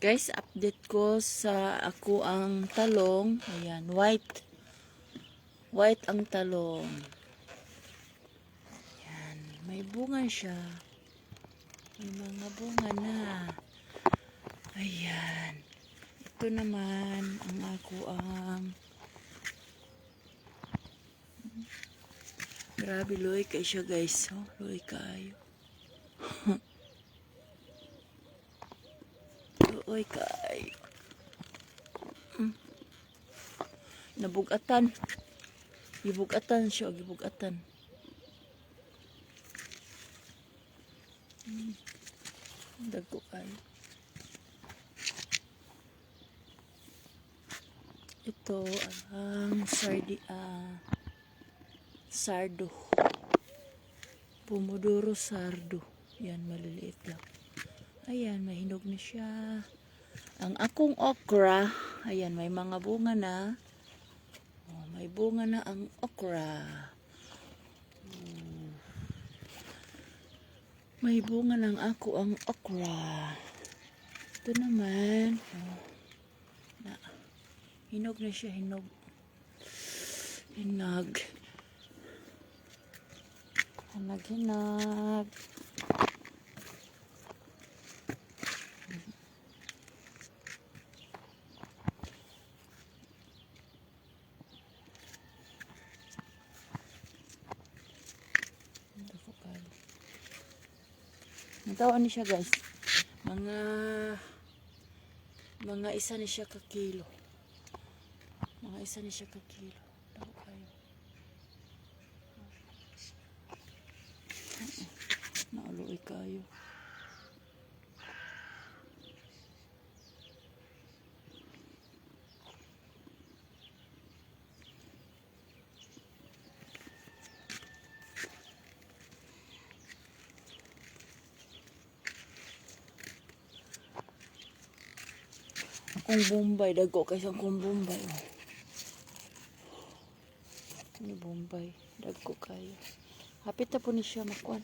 Guys, update ko sa ako ang talong. Ayan, white. White ang talong. Ayan, may bunga siya. May mga bunga na. Ayan. Ito naman ang ako ang Grabe, luoy kayo siya guys. Oh, luoy kayo. Luoy kayo. Mm. Nabugatan. Gibugatan siya, gibugatan. Mm. Dagko kayo. Ito ang sardi ah sardo. Pomodoro sardo. Yan, maliliit lang. Ayan, mahinog na siya. Ang akong okra, ayan, may mga bunga na. Oh, may bunga na ang okra. Oh. May bunga ng ako ang okra. Ito naman. Oh. Na, hinog na siya, hinog. Hinag. Hinag-hinag. Natawa ni siya guys. Mga mga isa ni siya ka kilo. Mga isa ni siya ka kilo. Tawa kayo. Nauloy kayo. Akong Bombay, dago kay sa akong Bombay. Ni Bombay, dago kayo. Hapit na po ni siya makuan.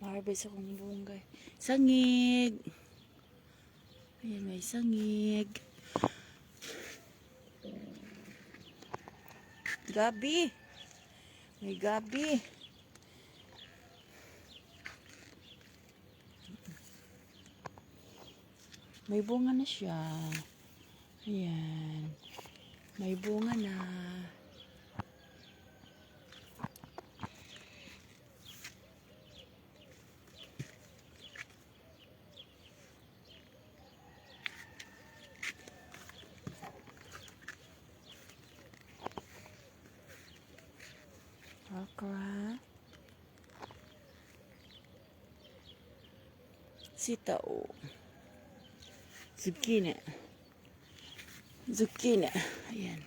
Maharbis akong bunggay. Sangig! Ayan, may sangig. Gabi! May gabi! May bunga na siya. Ayan. May bunga na. Okra. Sitao. Zucchini. Zucchini. Ayan.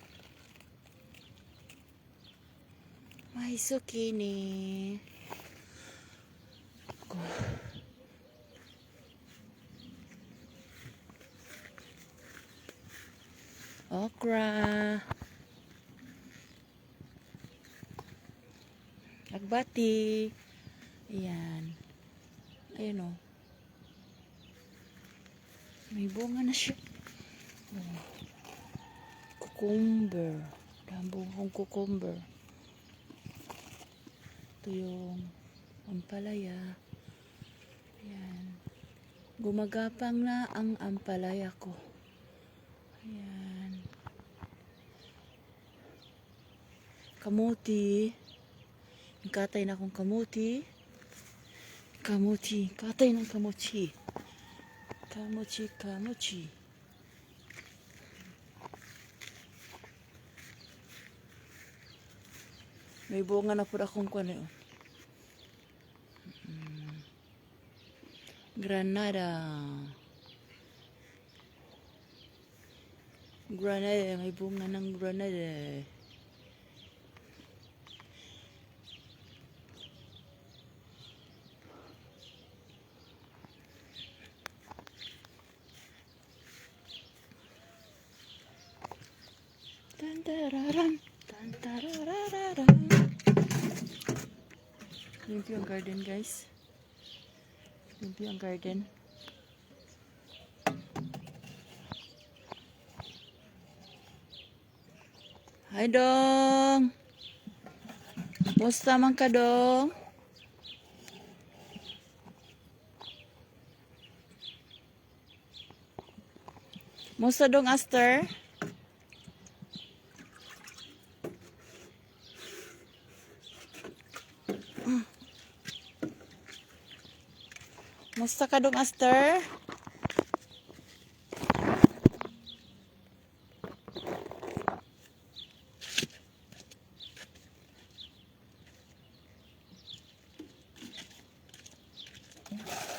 May zucchini. Ko. Okra. Agbati. Ayan. Ayan o. May bunga na siya. Oh. Cucumber. Dambong kong cucumber. Ito yung ampalaya. Ayan. Gumagapang na ang ampalaya ko. Ayan. Kamuti. Katay na akong kamuti. Kamuti. Katay ng kamuti. Kamuchi, kamuchi. May bunga na po akong kwan eh. Mm. Granada. Granada. May bunga ng granada. Tantararam. Tantarararam. Limpyo ang garden guys. Limpyo ang garden. Hi dong. Musta man ka dong? Musta dong Aster? Musta ka dong, Aster? Yeah.